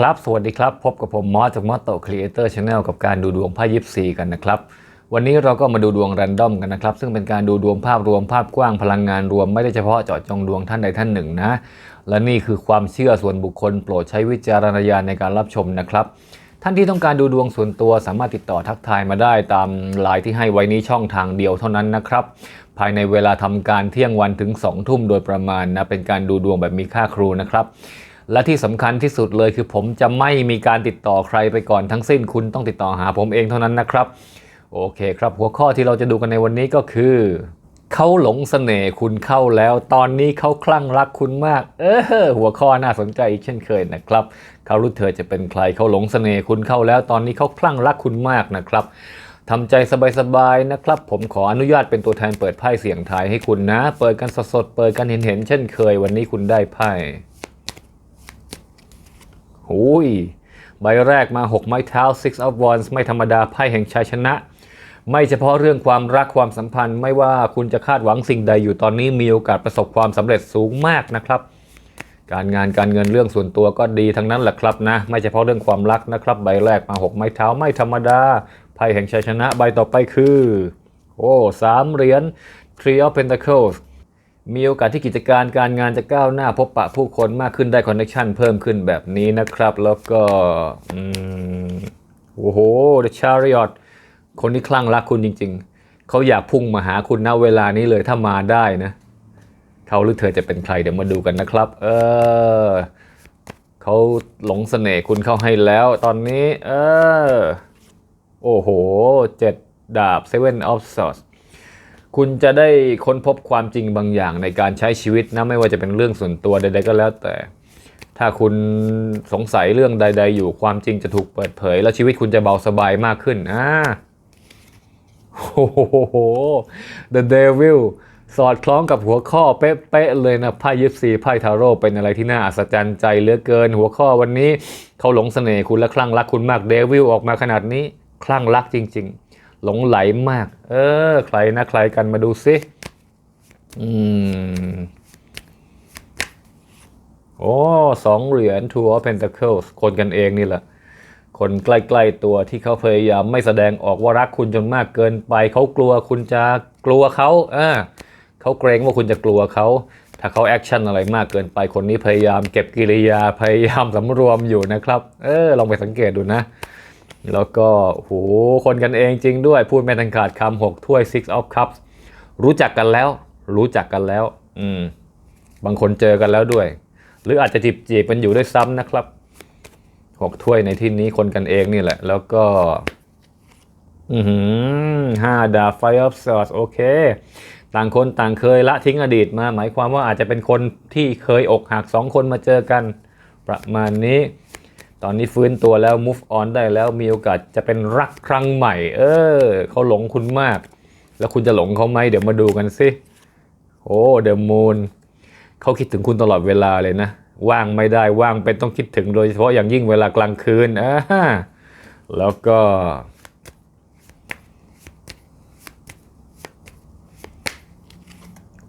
ครับ สวัสดีครับ พบกับผมมอสจากมอสโตครีเอเตอร์ชาแนลกับการดูดวงไพ่ยิปซีกันนะครับ วันนี้เราก็มาดูดวงแรนดอมกันนะครับ ซึ่งเป็นการดูดวงภาพรวมภาพกว้างพลังงานรวมไม่ได้เฉพาะเจาะจงดวงท่านใดท่านหนึ่งนะ และนี่คือความเชื่อส่วนบุคคลโปรดใช้วิจารณญาณในการรับชมนะครับ ท่านที่ต้องการดูดวงส่วนตัวสามารถติดต่อทักทายมาได้ตามไลน์ที่ให้ไว้นี้ช่องทางเดียวเท่านั้นนะครับภายในเวลาทำการเที่ยงวันถึง2ทุ่มโดยประมาณนะเป็นการดูดวงแบบมีค่าครูนะครับ และที่สำคัญที่สุดเลยคือผมจะไม่มีการติดต่อใครไปก่อนทั้งสิ้น คุณต้องติดต่อหาผมเองเท่านั้นนะครับ โอเคครับ หัวข้อที่เราจะดูกันในวันนี้ก็คือเขาหลงเสน่ห์คุณเข้าแล้ว ตอนนี้เขาคลั่งรักคุณมาก เออหัวข้อน่าสนใจอีกเช่นเคยนะครับเขารู้เธอจะเป็นใครเขาหลงเสน่ห์คุณเข้าแล้ว ตอนนี้เขาคลั่งรักคุณมากนะครับทำใจสบายๆนะครับ ผมขออนุญาตเป็นตัวแทนเปิดไพ่เสียงทายให้คุณนะ เปิดกันสดๆเปิดกันเห็นๆเช่นเคย วันนี้คุณได้ไพ่ หุยใบแรกมา 6 ไม้เท้า six of wands ไม่ธรรมดาไพ่แห่งชัยชนะ ไม่เฉพาะเรื่องความรักความสัมพันธ์ ไม่ว่าคุณจะคาดหวังสิ่งใดอยู่ตอนนี้มีโอกาสประสบความสำเร็จสูงมากนะครับ การงานการเงินเรื่องส่วนตัวก็ดีทั้งนั้นแหละครับนะ ไม่เฉพาะเรื่องความรักนะครับใบแรกมา 6 ไม้เท้าไม่ธรรมดาไพ่แห่งชัยชนะใบต่อไปคือ โอ้สามเหรียญ Three of Pentacles มีโอกาสที่กิจการการงานจะก้าวหน้าพบปะผู้คนมากขึ้นได้คอนเนคชันเพิ่มขึ้นแบบนี้นะครับ แล้วก็อืมโอ้โห The Chariot คนที่คลั่งรักคุณจริง ๆ เขาอยากพุ่งมาหาคุณณเวลานี้เลยถ้ามาได้นะ เขาหรือเธอจะเป็นใครเดี๋ยวมาดูกันนะครับ เออเขาหลงเสน่ห์คุณเข้าให้แล้วตอนนี้ เออ โอ้โหเจ็ดดาบ Seven of Swords คุณจะได้ค้นพบความจริงบางอย่างในการใช้ชีวิตนะไม่ว่าจะเป็นเรื่องส่วนตัวใด ๆ ก็แล้วแต่ ถ้าคุณสงสัยเรื่องใด ๆ อยู่ความจริงจะถูกเปิดเผย แล้วชีวิตคุณจะเบาสบายมากขึ้นอ่าโอ้โห The Devil สอดคล้องกับหัวข้อเป๊ะๆเลยนะไพ่ยิปซีไพ่ทาโร่เป็นอะไรที่น่าอัศจรรย์ใจเหลือเกิน หัวข้อวันนี้เขาหลงเสน่ห์คุณและคลั่งรักคุณมากเดวิลออกมาขนาดนี้ คลั่งรักจริง ๆ หลงไหลมาก เออ ใครนะใครกันมาดูซิอืม โอ้สองเหรียญ Two of Pentacles คนกันเองนี่แหละ คนใกล้ๆตัวที่เขาพยายามไม่แสดงออกว่ารักคุณจนมากเกินไป เขากลัวคุณจะกลัวเขาเอ่าเขาเกรงว่าคุณจะกลัวเขา ถ้าเขาแอคชั่นอะไรมากเกินไป คนนี้พยายามเก็บกิริยา พยายามสำรวมอยู่นะครับ เออ ลองไปสังเกตดูนะ แล้วก็โหคนกันเองจริงด้วย พูดไม่ทันขาดคำหกถ้วย six of cups รู้จักกันแล้ว รู้จักกันแล้ว อืม บางคนเจอกันแล้วด้วย หรืออาจจะจีบจีบกันอยู่ด้วยซ้ำนะครับหกถ้วยในที่นี้คนกันเองนี่แหละ แล้วก็ อือหือห้าดาบ Fire of Swords โอเค ต่างคนต่างเคยละทิ้งอดีตมา หมายความว่าอาจจะเป็นคนที่เคยอกหักสองคนมาเจอกัน ประมาณนี้ ตอนนี้ฟื้นตัวแล้ว move on ได้แล้วมีโอกาสจะเป็นรักครั้งใหม่ เออเขาหลงคุณมาก แล้วคุณจะหลงเขาไหมเดี๋ยวมาดูกันสิโอ้เดอะมูนเขาคิดถึงคุณตลอดเวลาเลยนะ ว่างไม่ได้ว่างเป็นต้องคิดถึงโดยเฉพาะอย่างยิ่งเวลากลางคืนอ่าแล้วก็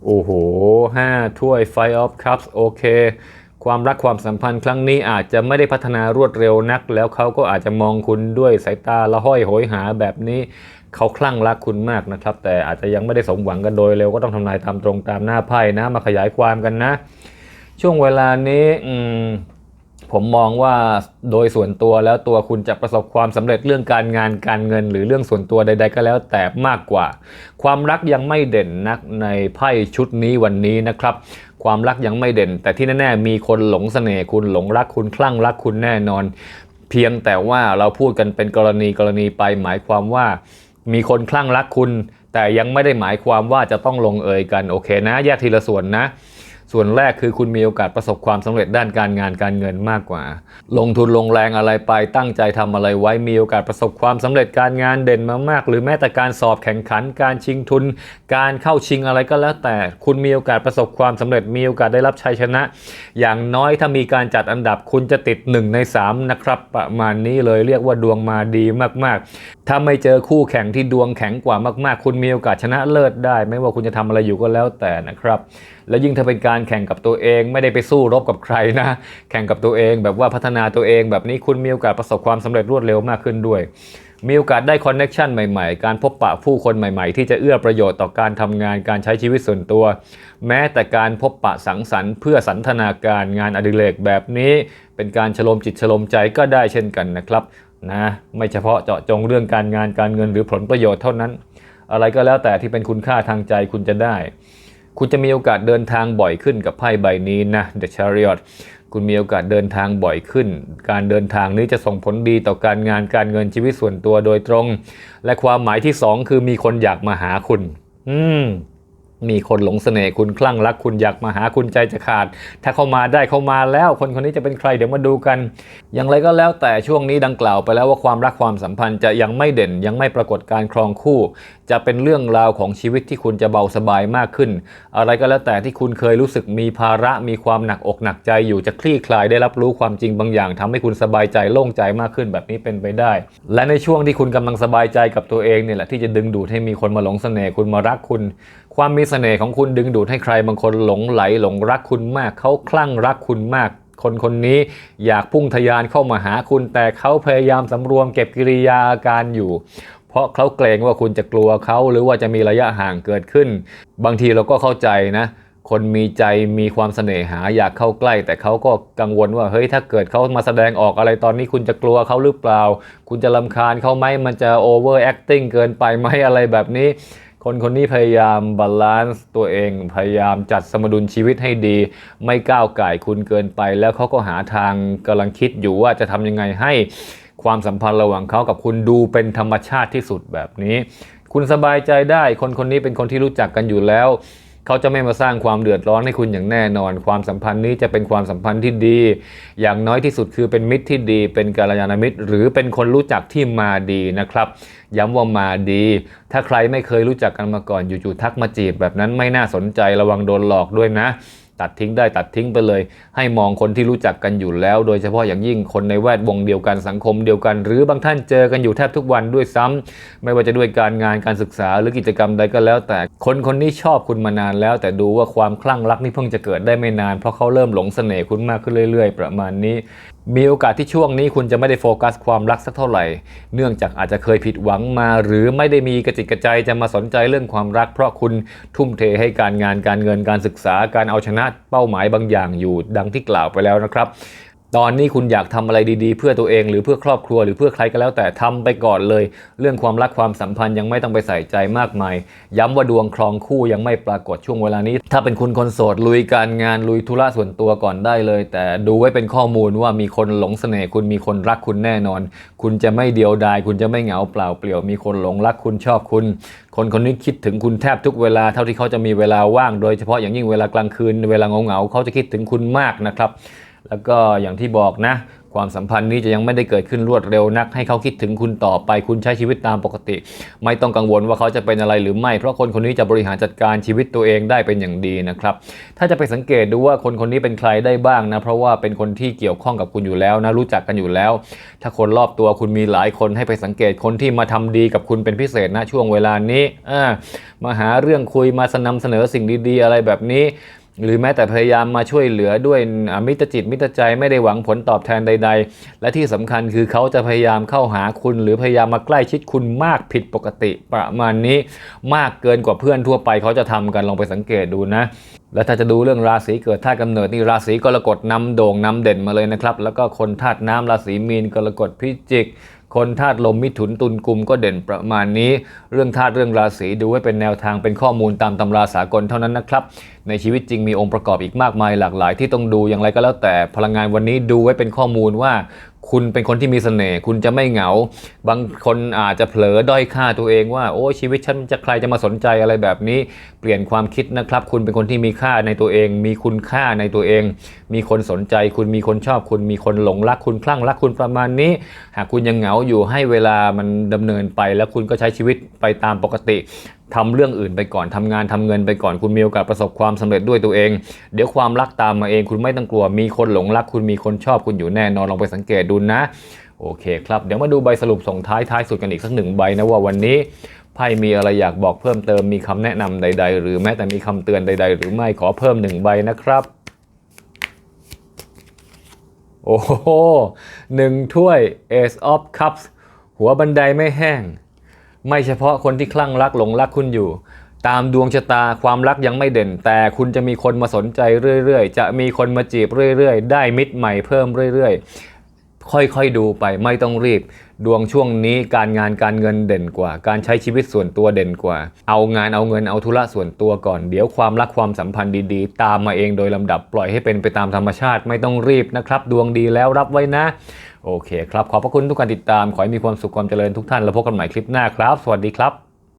โอ้โหห้าถ้วย Five of Cups โอเค ความรักความสัมพันธ์ครั้งนี้อาจจะไม่ได้พัฒนารวดเร็วนัก แล้วเขาก็อาจจะมองคุณด้วยสายตาละห้อยโหยหาแบบนี้ เขาคลั่งรักคุณมากนะครับ แต่อาจจะยังไม่ได้สมหวังกันโดยเร็วก็ต้องทำนายตามตรงตามหน้าไพ่นะ มาขยายความกันนะ ช่วงเวลานี้อืม ผมมองว่าโดยส่วนตัวแล้วตัวคุณจะประสบความสำเร็จเรื่องการงานการเงิน หรือเรื่องส่วนตัวใด ๆ ก็แล้วแต่มากกว่า ความรักยังไม่เด่นนักในไพ่ชุดนี้วันนี้นะครับ ความรักยังไม่เด่น แต่ที่แน่ๆมีคนหลงเสน่ห์คุณหลงรักคุณคลั่งรักคุณแน่นอน เพียงแต่ว่าเราพูดกันเป็นกรณีกรณีไปหมายความว่า มีคนคลั่งรักคุณ แต่ยังไม่ได้หมายความว่าจะต้องลงเอยกันโอเคนะ แยกทีละส่วนนะ ส่วนแรกคือคุณมีโอกาสประสบความสำเร็จด้านการงานการเงินมากกว่า ลงทุนลงแรงอะไรไปตั้งใจทำอะไรไว้มีโอกาสประสบความสำเร็จการงานเด่นมามาก หรือแม้แต่การสอบแข่งขัน การชิงทุน การเข้าชิงอะไรก็แล้วแต่ คุณมีโอกาสประสบความสำเร็จมีโอกาสได้รับชัยชนะ อย่างน้อยถ้ามีการจัดอันดับคุณจะติด 1 ใน 3 นะครับ ประมาณนี้เลยเรียกว่าดวงมาดีมากๆ ถ้าไม่เจอคู่แข่งที่ดวงแข็งกว่ามากๆ คุณมีโอกาสชนะเลิศได้ ไม่ว่าคุณจะทำอะไรอยู่ก็แล้วแต่นะครับ แล้วยิ่งถ้าเป็นการแข่งกับตัวเอง ไม่ได้ไปสู้รบกับใครนะ แข่งกับตัวเองแบบว่าพัฒนาตัวเอง แบบนี้คุณมีโอกาสประสบความสำเร็จรวดเร็วมากขึ้นด้วย มีโอกาสได้คอนเน็ชันใหม่ๆ การพบปะผู้คนใหม่ๆ ที่จะเอื้อประโยชน์ต่อการทำงานการใช้ชีวิตส่วนตัว แม้แต่การพบปะสังสรรค์เพื่อสันทนาการงานอดิเรกแบบนี้ เป็นการฉลมจิตฉลมใจก็ได้เช่นกันนะครับ นะไม่เฉพาะเจาะจงเรื่องการงานการเงินหรือผลประโยชน์เท่านั้น อะไรก็แล้วแต่ที่เป็นคุณค่าทางใจคุณจะได้ คุณจะมีโอกาสเดินทางบ่อยขึ้นกับไพ่ใบนี้นะ The Chariot คุณมีโอกาสเดินทางบ่อยขึ้น การเดินทางนี้จะส่งผลดีต่อการงานการเงินชีวิตส่วนตัวโดยตรง และความหมายที่สองคือมีคนอยากมาหาคุณ อืม มีคนหลงเสน่ห์คุณคลั่งรักคุณอยากมาหาคุณใจจะขาด ถ้าเข้ามาได้เข้ามาแล้ว คนคนนี้จะเป็นใครเดี๋ยวมาดูกัน อย่างไรก็แล้วแต่ช่วงนี้ดังกล่าวไปแล้วว่าความรักความสัมพันธ์จะยังไม่เด่นยังไม่ปรากฏการครองคู่ จะเป็นเรื่องราวของชีวิตที่คุณจะเบาสบายมากขึ้น อะไรก็แล้วแต่ที่คุณเคยรู้สึกมีภาระมีความหนักอกหนักใจอยู่จะคลี่คลายได้รับรู้ความจริงบางอย่างทำให้คุณสบายใจโล่งใจมากขึ้นแบบนี้เป็นไปได้ และในช่วงที่คุณกำลังสบายใจกับตัวเองเนี่ยแหละที่จะดึงดูดให้มีคนมาหลงเสน่ห์คุณมารักคุณ ความมีเสน่ห์ของคุณดึงดูดให้ใครบางคนหลงไหลหลงรักคุณมาก เขาคลั่งรักคุณมาก คนคนนี้อยากพุ่งทะยานเข้ามาหาคุณ แต่เขาพยายามสำรวมเก็บกิริยาอาการอยู่ เพราะเขาเกรงว่าคุณจะกลัวเขาหรือว่าจะมีระยะห่างเกิดขึ้น บางทีเราก็เข้าใจนะคนมีใจมีความเสน่หาอยากเข้าใกล้ แต่เขาก็กังวลว่าเฮ้ยถ้าเกิดเขามาแสดงออกอะไรตอนนี้คุณจะกลัวเขาหรือเปล่า คุณจะลำคาญเขาไหมมันจะโอเวอร์แอคติ้งเกินไปไหมอะไรแบบนี้ คนคนนี้พยายามบาลานซ์ตัวเอง พยายามจัดสมดุลชีวิตให้ดี ไม่ก้าวไก่คุณเกินไป แล้วเขาก็หาทางกำลังคิดอยู่ว่าจะทำยังไงให้ความสัมพันธ์ระหว่างเขากับคุณดูเป็นธรรมชาติที่สุดแบบนี้ คุณสบายใจได้ คนคนนี้เป็นคนที่รู้จักกันอยู่แล้ว เขาจะไม่มาสร้างความเดือดร้อนให้คุณอย่างแน่นอน ความสัมพันธ์นี้จะเป็นความสัมพันธ์ที่ดี อย่างน้อยที่สุดคือเป็นมิตรที่ดี เป็นกาลยาณมิตร หรือเป็นคนรู้จักที่มาดีนะครับ ย้ำว่ามาดี ถ้าใครไม่เคยรู้จักกันมาก่อนอยู่ๆทักมาจีบแบบนั้นไม่น่าสนใจระวังโดนหลอกด้วยนะ ตัดทิ้งได้ตัดทิ้งไปเลย ให้มองคนที่รู้จักกันอยู่แล้ว โดยเฉพาะอย่างยิ่งคนในแวดวงเดียวกันสังคมเดียวกัน หรือบางท่านเจอกันอยู่แทบทุกวันด้วยซ้ำไม่ว่าจะด้วยการงานการศึกษาหรือกิจกรรมใดก็แล้ว แต่คนคนนี้ชอบคุณมานานแล้ว แต่ดูว่าความคลั่งรักนี่เพิ่งจะเกิดได้ไม่นาน เพราะเขาเริ่มหลงเสน่ห์คุณมากขึ้นเรื่อย ๆ ประมาณนี้ มีโอกาสที่ช่วงนี้คุณจะไม่ได้โฟกัสความรักสักเท่าไหร่ เนื่องจากอาจจะเคยผิดหวังมา หรือไม่ได้มีกระจิตกระใจจะมาสนใจเรื่องความรัก เพราะคุณทุ่มเทให้การงานการเงินการศึกษาการเอาชนะเป้าหมายบางอย่างอยู่ดังที่กล่าวไปแล้วนะครับ ตอนนี้คุณอยากทำอะไรดีๆ เพื่อตัวเองหรือเพื่อครอบครัวหรือเพื่อใครก็แล้วแต่ทำไปก่อนเลย เรื่องความรักความสัมพันธ์ยังไม่ต้องไปใส่ใจมากมาย ย้ำว่าดวงครองคู่ยังไม่ปรากฏช่วงเวลานี้ ถ้าเป็นคุณคนโสดลุยการงานลุยธุระส่วนตัวก่อนได้เลย แต่ดูไว้เป็นข้อมูลว่ามีคนหลงเสน่ห์คุณมีคนรักคุณแน่นอน คุณจะไม่เดียวดาย คุณจะไม่เหงาเปล่าเปลี่ยว มีคนหลงรักคุณชอบคุณ คนคนนี้คิดถึงคุณแทบทุกเวลาเท่าที่เขาจะมีเวลาว่าง โดยเฉพาะอย่างยิ่งเวลากลางคืนเวลาเหงาๆเขาจะคิดถึงคุณมากนะครับ แล้วก็อย่างที่บอกนะ ความสัมพันธ์นี้จะยังไม่ได้เกิดขึ้นรวดเร็วนัก ให้เขาคิดถึงคุณต่อไปคุณใช้ชีวิตตามปกติ ไม่ต้องกังวลว่าเขาจะเป็นอะไรหรือไม่ เพราะคนคนนี้จะบริหารจัดการชีวิตตัวเองได้เป็นอย่างดีนะครับ ถ้าจะไปสังเกตดูว่าคนคนนี้เป็นใครได้บ้างนะ เพราะว่าเป็นคนที่เกี่ยวข้องกับคุณอยู่แล้วนะรู้จักกันอยู่แล้ว ถ้าคนรอบตัวคุณมีหลายคนให้ไปสังเกตคนที่มาทำดีกับคุณเป็นพิเศษนะช่วงเวลานี้อมาหาเรื่องคุยมาสนำเสนอสิ่งดี ๆ อะไรแบบนี้ หรือแม้แต่พยายามมาช่วยเหลือด้วยมิตรจิตมิตรใจไม่ได้หวังผลตอบแทนใด ๆ และที่สำคัญคือเขาจะพยายามเข้าหาคุณ หรือพยายามมาใกล้ชิดคุณมากผิดปกติประมาณนี้ มากเกินกว่าเพื่อนทั่วไปเขาจะทำกันลองไปสังเกตดูนะและถ้าจะดูเรื่องราศีเกิดธาตุกำเนิดนี่ราศีกรกฎนำโด่งนำเด่นมาเลยนะครับ แล้วก็คนธาตุน้ำราศีมีนกรกฎพิจิก คนธาตุลมมิถุนตุลกุมก็เด่นประมาณนี้ เรื่องธาตุเรื่องราศีดูไว้เป็นแนวทางเป็นข้อมูลตามตำราสากลเท่านั้นนะครับ ในชีวิตจริงมีองค์ประกอบอีกมากมายหลากหลายที่ต้องดูอย่างไรก็แล้วแต่พลังงานวันนี้ดูไว้เป็นข้อมูลว่า คุณเป็นคนที่มีเสน่ห์คุณจะไม่เหงา บางคนอาจจะเผลอด้อยค่าตัวเองว่าโอ้ชีวิตฉันจะใครจะมาสนใจอะไรแบบนี้ เปลี่ยนความคิดนะครับ คุณเป็นคนที่มีค่าในตัวเอง มีคุณค่าในตัวเอง มีคนสนใจ คุณมีคนชอบ คุณมีคนหลงรัก คุณคลั่งรักคุณประมาณนี้ หากคุณยังเหงาอยู่ให้เวลามันดำเนินไป แล้วคุณก็ใช้ชีวิตไปตามปกติ ทำเรื่องอื่นไปก่อนทำงานทำเงินไปก่อนคุณมีโอกาสประสบความสำเร็จด้วยตัวเอง เดี๋ยวความรักตามมาเองคุณไม่ต้องกลัวมีคนหลงรัก คุณมีคนชอบคุณอยู่แน่นอนลองไปสังเกตดูนะ โอเคครับ เดี๋ยวมาดูใบสรุปส่งท้ายท้ายสุดกันอีกสักหนึ่งใบนะว่าวันนี้ไพ่มีอะไรอยากบอกเพิ่มเติมมีคำแนะนำใด ๆ หรือแม้แต่มีคำเตือนใด ๆ หรือไม่ขอเพิ่มหนึ่งใบนะครับโอ้โหหนึ่งถ้วย Ace of Cups หัวบันไดไม่แห้ง ไม่เฉพาะคนที่คลั่งรักหลงรักคุณอยู่ ตามดวงชะตาความรักยังไม่เด่น แต่คุณจะมีคนมาสนใจเรื่อยๆ จะมีคนมาจีบเรื่อยๆ ได้มิตรใหม่เพิ่มเรื่อยๆ ค่อยๆดูไปไม่ต้องรีบ ดวงช่วงนี้การงานการเงินเด่นกว่า การใช้ชีวิตส่วนตัวเด่นกว่า เอางานเอาเงินเอาธุระส่วนตัวก่อน เดี๋ยวความรักความสัมพันธ์ดีๆ ตามมาเองโดยลำดับปล่อยให้เป็นไปตามธรรมชาติไม่ต้องรีบนะครับ ดวงดีแล้วรับไว้นะ โอเคครับ ขอบพระคุณทุกการติดตาม ขอให้มีความสุขความเจริญทุกท่านแล้วพบกันใหม่คลิปหน้าครับ สวัสดีครับ